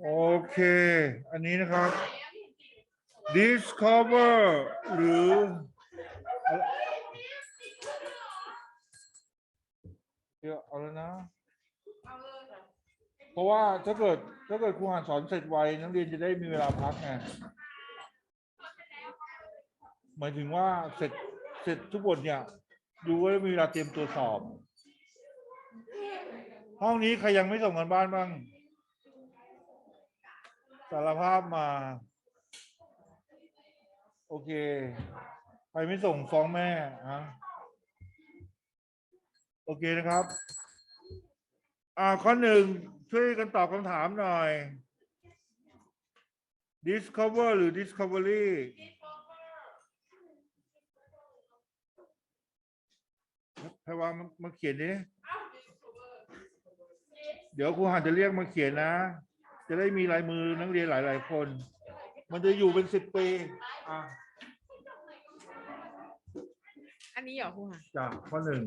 โอเค อันนี้นะครับ discover หรือ เดี๋ยวเอาแล้วนะ เพราะว่าถ้าเกิดถ้าเกิดครูหานสอนเสร็จไวนักเรียนจะได้มีเวลาพักไงหมายถึงว่าเสร็จเสร็จทุกบทเนี่ยดูว่ามีเวลาเตรียมตัวสอบ ห้องนี้ใครยังไม่ส่งกันบ้านบ้าง สารภาพมา โอเค ใครไม่ส่งฟ้องแม่ฮะโอเคนะครับ อ่าข้อหนึ่งช่วยกันตอบคำถามหน่อย discover หรือ discovery ใครว่ามามาเขียนดิ เดี๋ยวครูหันจะเรียกมาเขียนนะ จะได้มีลายมือนักเรียนหลาย ๆ คน มันจะอยู่เป็นสิบปีอะอันนี้เหรอครูหาจากข้อหนึ่ง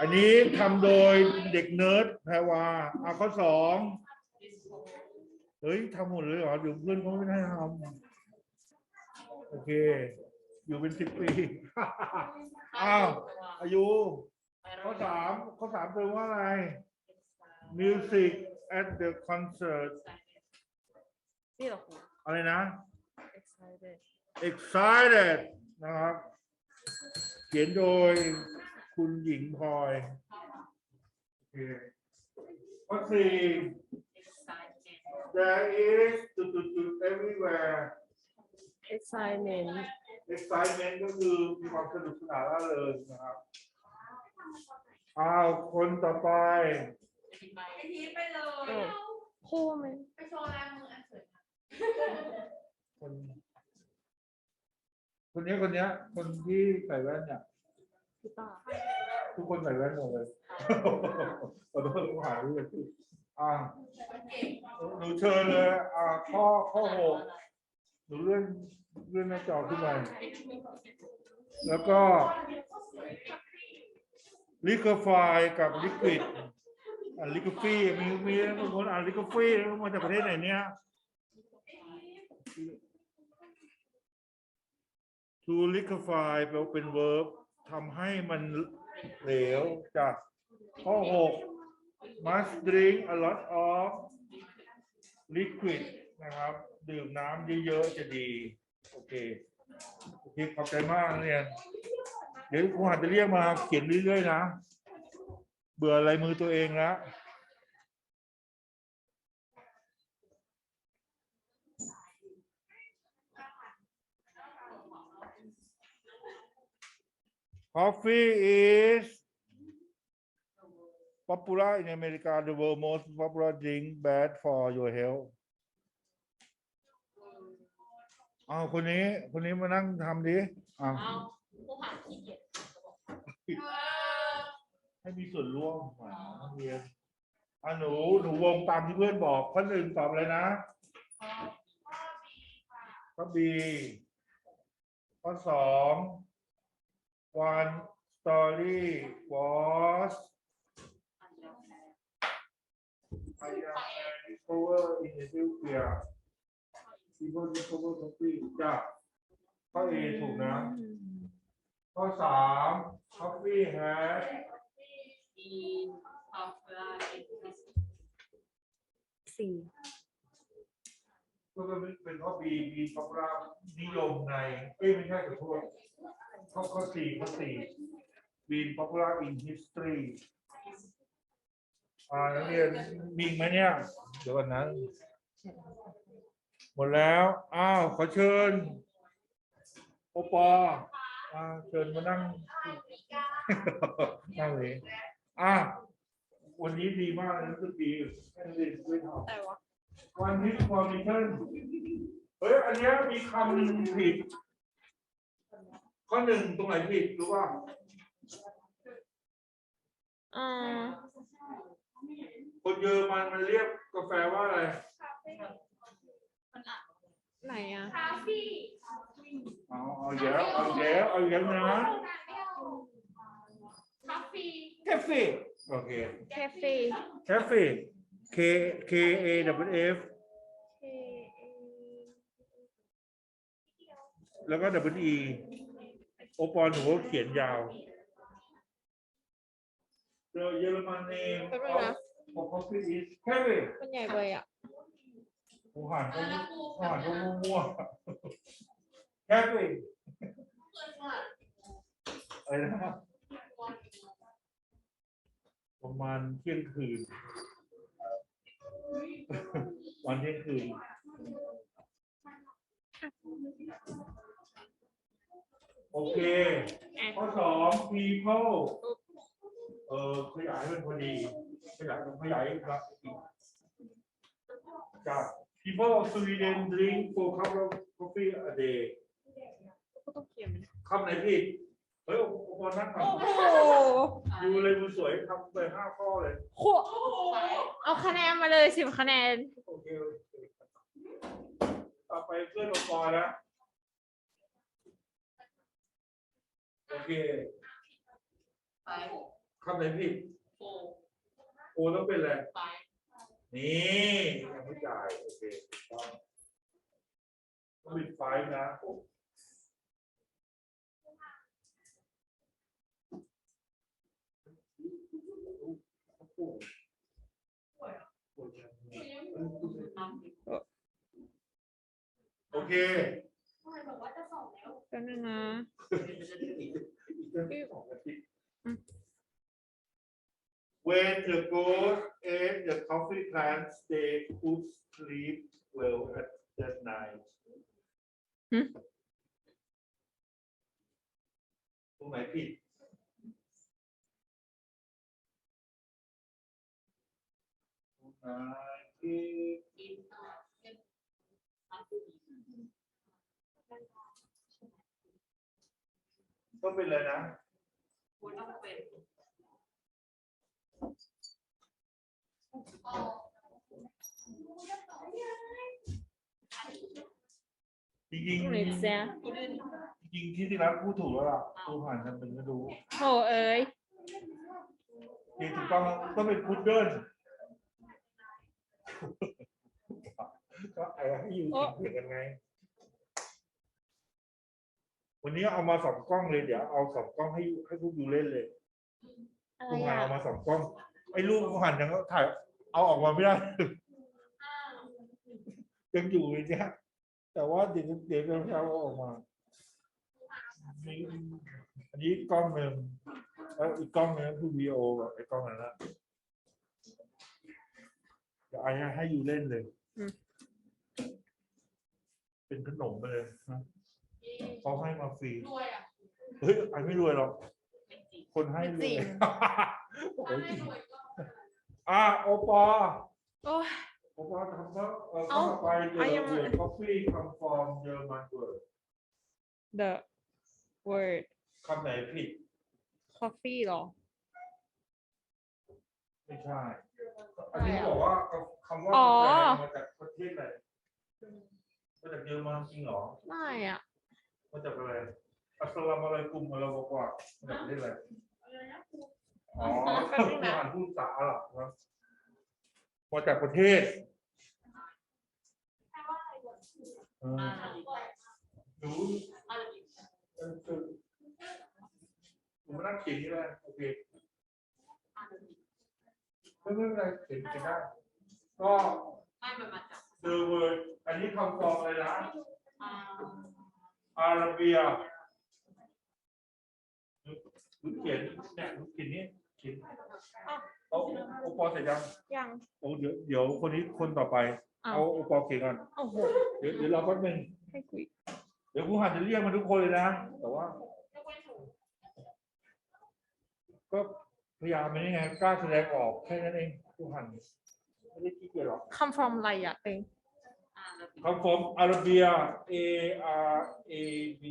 อันนี้ทำโดยเด็กเนิร์ดแพรวาอะข้อสองเฮ้ยทำหมดเลยเหรอเดี๋ยวเพื่อนเขาไม่ได้ทำโอเค อยู่เป็นสิบปี อ้าว อายุ ข้อสามข้อสามแปลว่าอะไร music at the concert นี่เหรอครู อะไรนะ excited excited นะครับ เขียนโดยคุณหญิงพลอยโอเคข้อสี่ there is จุดจุดจุด everywhere excitement excitement ก็คือมีความสนุกสนานร่าเริงนะครับอ้าวคนต่อไปไอทีไปเลยเออครูไหมไปโชว์ลายมืออันสวยคน คนนี้คนเนี้ย คนที่ใส่แว่นเนี่ยพี่ต้าทุกคนใส่แว่นหมดเลยขอโทษผู้หาเรื่องอ่าเก่งหนูเชิญเลย อ่าข้อข้อหก เลื่อนเลื่อนหน้าจอขึ้นมาแล้วก็ลิคไฟกับลิควิดอ่าลิคฟี่มีมีบางคนอ่านลิคฟี่มาจากประเทศไหนเนี่ย to liquefy แปลว่าเป็น verb ทำให้มันเหลวจากข้อหก must drink a lot of liquid นะครับ ดื่มน้ำเยอะๆจะดี โอเคโอเคขอบใจมากเนี่ย เดี๋ยวครูหัดจะเรียกมาเขียนเรื่อยๆนะ เบื่อลายมือตัวเองแล้ว Coffee is popular in America, the world most popular drink, bad for your health. อ้าวคนนี้คนนี้มานั่งทำดิอ้าวให้มีส่วนร่วมหานักเรียนอะหนูหนูวงตามที่เพื่อนบอกข้อหนึ่งตอบอะไรนะข้อบีข้อสอง one story was I am discover in Ethiopia people discover coffee จ้ะข้อ A ถูกนะ ข้อสาม coffee has สี่ก็เป็นข้อ B มีความรักนิยมใน เอ้ยไม่ใช่ขอโทษข้อข้อสี่ข้อสี่ been popular in history อ่านักเรียนมีอีกไหมเนี่ย เดี๋ยวก่อนนะ หมดแล้ว อ้าว ขอเชิญ โอปออ่าเชิญมานั่ง นั่งเลยอะวันนี้ดีมากเลยรู้สึกดีให้นักเรียนช่วยทำแต่ว่าวันนี้ฟอร์มิชันเฮ้ย อันเนี้ยมีคำหนึ่งผิด ข้อหนึ่งตรงไหนผิดรู้ป่ะอ่าคนเยอรมันมันเรียกกาแฟว่าอะไร ไหนอะ คาฟีเอาเอาเดี๋ยวเอาเดี๋ยวเอาเดี๋ยวนะ cafe โอเคแคฟเฟ่ cafe K K A W F แล้วก็ W E โอปอลหนูก็เขียนยาว The German name แป๊บนึง of นะ of coffee is cafe มันใหญ่ไปอะ ผู้หันก็ผู้หันก็มั่วๆ cafe อะไรนะประมาณเที่ยงคืนวันเที่ยงคืนโอเคอะข้อสอง people เออขยายมันพอดี ขยายขยายอีกครับจาก people of Sweden drink four cups of coffee a day ก็ต้องเขียนมันคำไหนผิดเฮ้ยโอปอนั่งก่อนโอ้โหดูเลยดูสวยทำไปห้าข้อเลยโหเอาคะแนนมาเลยสิบคะแนน โอเคโอเคต่อไปเพื่อนโอปอนะโอเคไปคำไหนผิดโฟโอต้องเป็นอะไรไป นี่ยังไม่จ่ายโอเคถูกต้องต้องปิดไฟล์นะโอเคแป๊บนึงนะ When the ghost ate the coffee plants, they could sleep well at that night. หึ ตรงไหนผิด ตรงไหนผิด กินต่อเก็บ ต้องเป็นเลยนะ ควรต้องเป็น จริงตรงไหนเสียๆจริงๆที่ที่รัฐพูดถูกแล้วล่ะดูผ่านกันเป็นก็รู้โหเอ้ยจริงถูกต้องต้องเป็นพุดเดิ้ลก็ไอ้ให้อยู่เสียงกันไง วันนี้เอามาสองกล้องเลยเดี๋ยวเอาสองกล้องให้ให้พวกดูเล่นเลยอะไรคุณหันอะเอามาสองกล้องไอ้รูปคุณหันยังถ่าย เอาออกมาไม่ได้ยังอยู่เลยเนี่ยแต่ว่าเดี๋ยวเดี๋ยวจะเอาออกมานี่อันนี้กล้องหนึ่งแล้วอีกกล้องหนึงคือวีโอแบบไอ้กล้องนั้นนะเดี๋ยวไอ้ให้ให้อยู่เล่นเลย เป็นขนมไปเลยนะเขาให้มาฟรีรวยอะเฮ้ยไอ้ไม่รวยหรอกไม่จริงคนให้รไม่จริวยงโอ้ถ้าย อะโอปอโอ้ย โอปอทำก็เออเอ้าเข้าไปเจเอาอยังเจอ coffee come from German word the word คำไหนผิด coffee เหรอ ไม่ใช่ อันนี้บอกว่าคำว่าอ๋อกาแฟมาจากประเทศอะไรมาจากเยอรมันจริงเหรอ ไม่อะ มาจากอะไรอัสสลามุอะลัยกุมอะไรบอกว่ามาจากประเทศอะไร อ๋อผู้อ่านพูดภาษาอาหรับนะมาจากประเทศเอออาหนูอาเออคือหนูมานั่งเขียนนี่แหละโอเคอาไม่ไม่เป็นไรเขียนเขียนได้ก็ไม่มันมาจาก the word อันนี้คำฟองอะไรนะอาอาราเบียหนูเขียนเนี่ยหนูเขียนนี่ เขียนเอาโอปอเสร็จยังยัง โอ้เดี๋ยวเดี๋ยวคนนี้คนต่อไปเอาเอาโอปอเขียนก่อนโอ้โห เดี๋ยวเดี๋ยวรอแป๊บนึงให้คุย เดี๋ยวครูหันจะเรียกมาทุกคนเลยนะแต่ว่า ก็พยายามไม่ได้ไงกล้าแสดงออกแค่นั้นเองครูหันไม่ได้ขี้เกียจหรอก come from อะไรอะเต็งอาคำผมอาราเบีย A R A B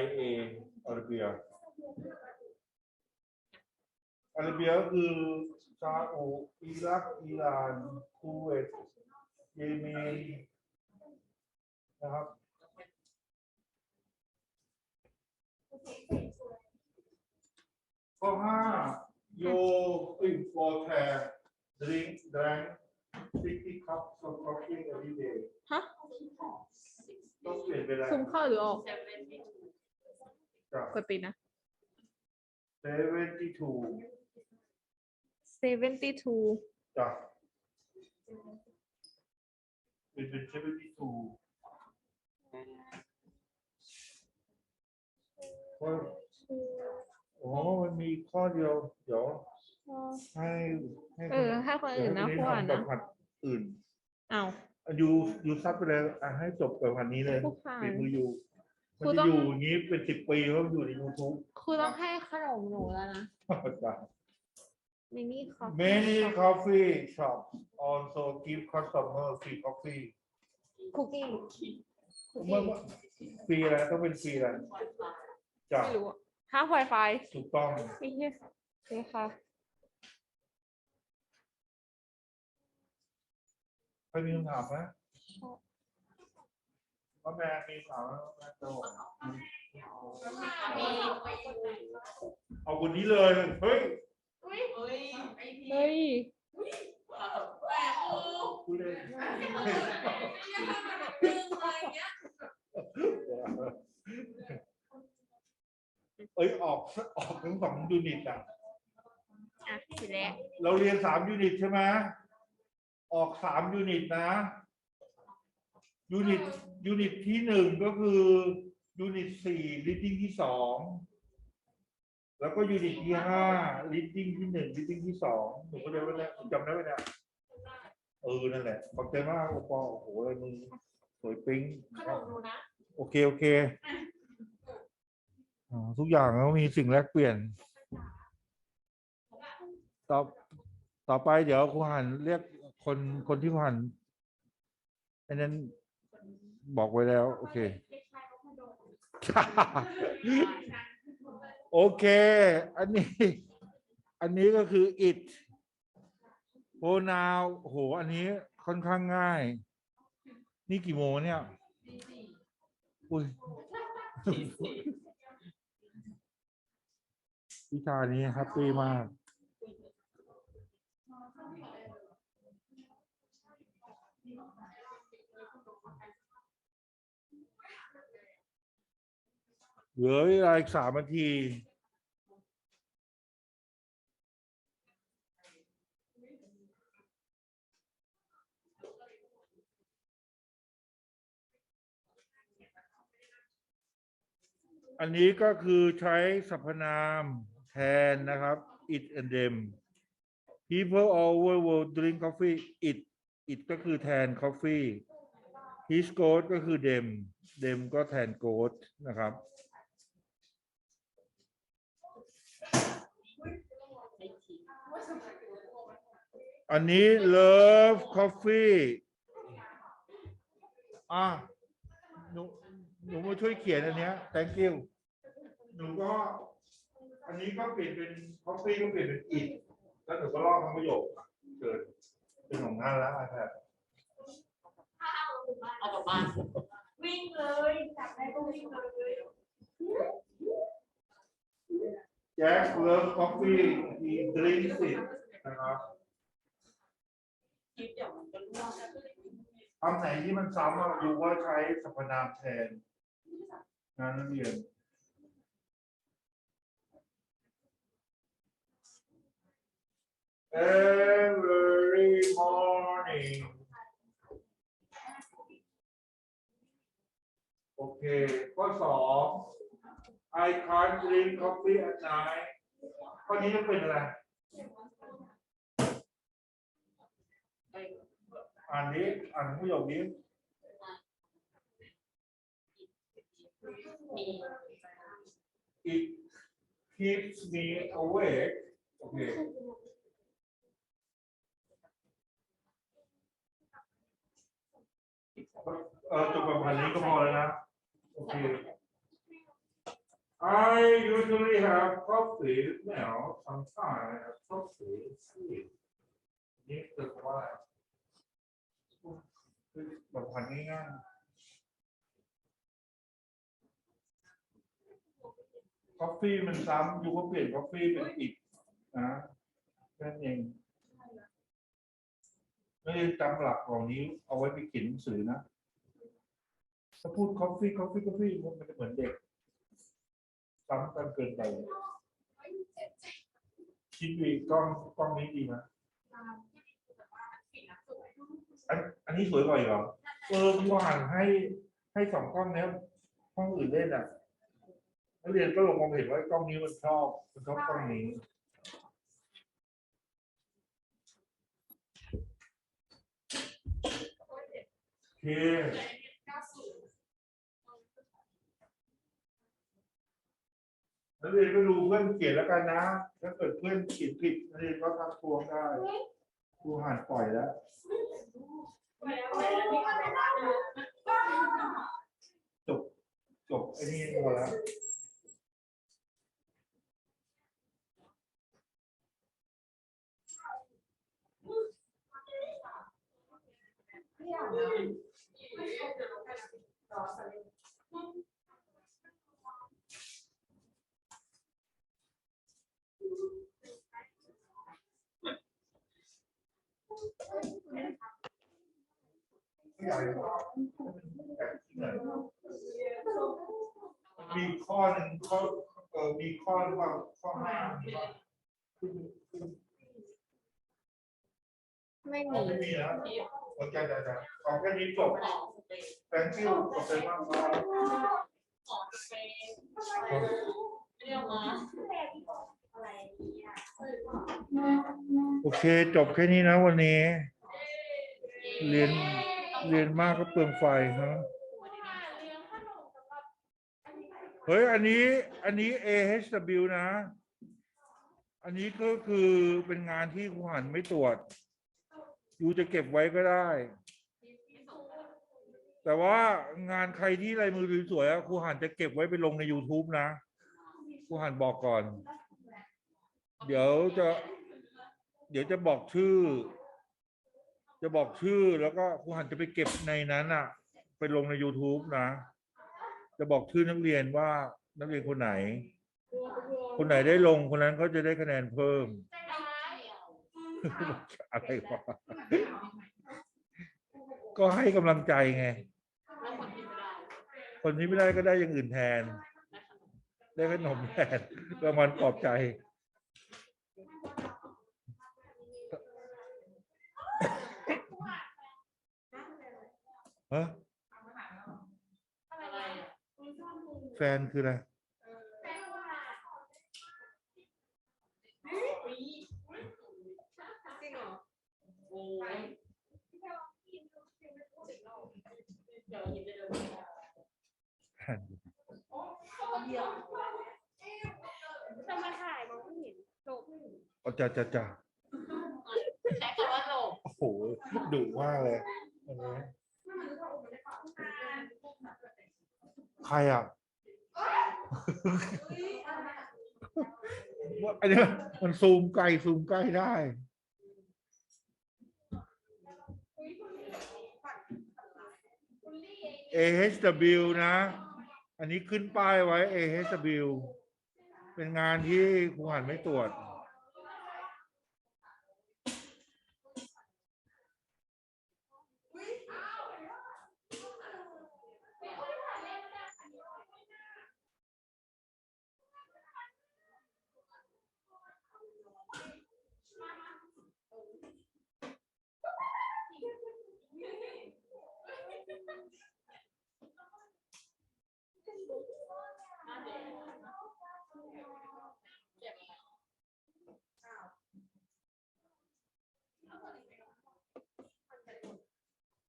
I A อาราเบีย อาราเบียก็คือซาอุอิรักอิหร่านคูเวตเยเมนนะครับข้อห้า you in for care drink drank sixty cups of coffee every day ฮะต้องเปลี่ยนไปแล้วคุมเข้าหรือออกเซเว่นที่จากกดติดนะ seventy two 72จากเป็นเป็น seventy two เพราะอ๋อมันมีข้อเดียว เดี๋ยวให้ให้เออให้คนอื่นนะเดี๋ผู้ยวให้อ่านคนะทำแบบอื่นอ้าวยูยูซับไปเลยอะให้จบกับวันนี้เลยผู้ผ่านฝีมือยูมันครูจะต้องอยู่อย่างนี้เป็นสิบปีเพราะมันอยู่ในยูทูบครูต้องให้ขนมหนูแล้วนะมินี่ คอฟ Many coffee shops also give customer free coffee คุกกิ้งเมื่อฟรีอะไรต้องเป็นฟรีอะไรจ้ะไม่รู้อะห้าไวไฟถูกต้องไม่ใช่โอเคค่ะ ใครมีคำถามไหมพ่อแม่มีคำถามไหมพ่อแม่โตเอาคนนี้เลย เฮ้ย เฮ้ยไอพีเฮ้ย แปะโอ้พูดเล่นดึงเลยเงี้ยเอ้ยออกออกทั้งสองยูนิตอะ อะทีแรกเราเรียนสามยูนิตใช่ไหมออกสามยูนิตนะ ยูนิตยูนิตที่หนึ่งก็คือยูนิตสี่ลิดดิ้งที่สอง แล้วก็ยูนิตที่ห้าลิดดิ้งที่หนึ่งลิดดิ้งที่สองหนูก็เรียนว่าเนี่ยจำได้ไหมเนี่ยเออนั่นแหละขอบใจมากโอปอโอ้โหอะไรมึงสวยปิ๊งขนมดูนะโอเค โอเคอ่าทุกอย่างต้องมีสิ่งแลกเปลี่ยน ต่อต่อไปเดี๋ยวครูหันเรียกคนคนที่ครูหันอันนั้นบอกไว้แล้ว โอเค โอเค อันนี้ อันนี้ก็คือ it pronoun โอ้โห อันนี้ค่อนข้างง่าย นี่กี่โมงเนี่ย อุ้ยวิชานี้แฮปปี้มาก เหลือเวลาอีกสามนาที อันนี้ก็คือใช้สรรพนามแทนนะครับ it and them people all over the world drink coffee it it ก็คือแทน coffee his goat ก็คือ them them ก็แทน goat นะครับ อันนี้ love coffee อะหนูหนูมาช่วยเขียนอันเนี้ย thank you หนูก็ อันนี้ก็เปลี่ยนเป็น coffee ก็เปลี่ยนเป็น it แล้วหนูก็ลอกทั้งประโยคอะเกิดเป็นของงานแล้วอะครับ เอากลับบ้านวิ่งเลยจับได้ก็วิ่งเลย Jack love coffee he drinks it นะครับค ลิปเดี๋ยวมันจะร่วงคำไหนที่มันซ้ำอะดูว่าใช้สรรพนามแทนงานนักเรียน Every morning โอเค ข้อสอง I can't drink coffee at night ข้อนี้จะเป็นอะไร อ่านนี้อ่านประโยคนี้ มี it keeps me awake โอเค เออจบกับพันนี้ก็พอแล้วนะ โอเค I usually have coffee now sometimes I have coffee sleep นี่คือว่า แบบพันง่ายๆกาแฟมันซ้ำอยู่ก็เปลี่ยนกาแฟเป็นอีกนะแค่นั้นเองไม่ได้จำหลักเหล่านี้เอาไว้ไปเขียนหนังสือนะ ถ้าพูด coffee coffee coffee มันจะเหมือนเด็กซ้ำกันเกินไปคิดดีกล้องกล้องนี้ดีนะอันอันนี้สวยกว่าอีกเหรอ เออกูอ่านให้ให้สองกล้องเนี้ยห้องอื่นเล่นอะนักเรียนก็ลงมองเห็นว่ากล้องนี้มันชอบมันชอบกล้องนี้โอเคนักเรียนก็ดูเพื่อนเขียนแล้วกันนะ ถ้าเกิดเพื่อนเขียนผิดนักเรียนก็ทักทวงได้ครูหันปล่อยแล้ว จบ จบไอ้นี่พอแล้ว มีข้อหนึ่งข้อเออมีข้อหรือว่าข้อห้าไม่มีไม่มีนะโอเคจ้ะจ้ขอแค่นี้จบ thank you ขอบคุณมากครับโอเค จบแค่นี้นะวันนี้ เรียน เรียนมากก็เปลืองไฟฮะเฮ้ย อันนี้ อันนี้ AHW นะ อันนี้ก็คือเป็นงานที่ครูหันไม่ตรวจยูจะเก็บไว้ก็ได้ แต่ว่างานใครที่ลายมือสวยๆครูหันจะเก็บไว้ไปลงใน YouTube นะครูหันบอกก่อน เดี๋ยวจะ เดี๋ยวจะบอกชื่อ จะบอกชื่อแล้วก็ครูหันจะไปเก็บในนั้นอะ ไปลงใน YouTube นะ จะบอกชื่อนักเรียนว่านักเรียนคนไหน คนไหนได้ลงคนนั้นก็จะได้คะแนนเพิ่ม อะไรวะก็ให้กำลังใจไง คนที่ไม่ได้ก็ได้อย่างอื่นแทน ได้ขนมแทนรางวัลปลอบใจ ฮะแฟนคืออะไรแฟนจะมาถ่ายมองไม่เห็นจบอ๋อจ้าจ้าจ้าใช้คำว่าโลกโอ้โหดุมากเลยอันนี้ ใครอะว่าอันนี้มันซูมไกลซูมใกล้ได้ AHW นะ อันนี้ขึ้นป้ายไว้ AHW เป็นงานที่ครูหันไม่ตรวจ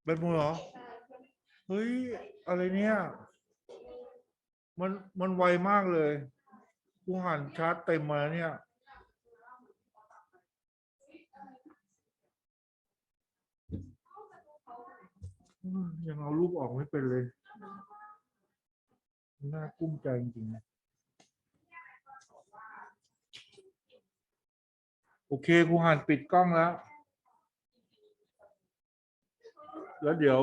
เป็นมูเหรอ เฮ้ย อะไรเนี่ย มันมันไวมากเลยกูหันชาร์จเต็มมาเนี่ย ยังเอารูปออกไม่เป็นเลย น่ากุ้มใจจริงๆโอเคครูหันปิดกล้องแล้ว แล้วเดี๋ยว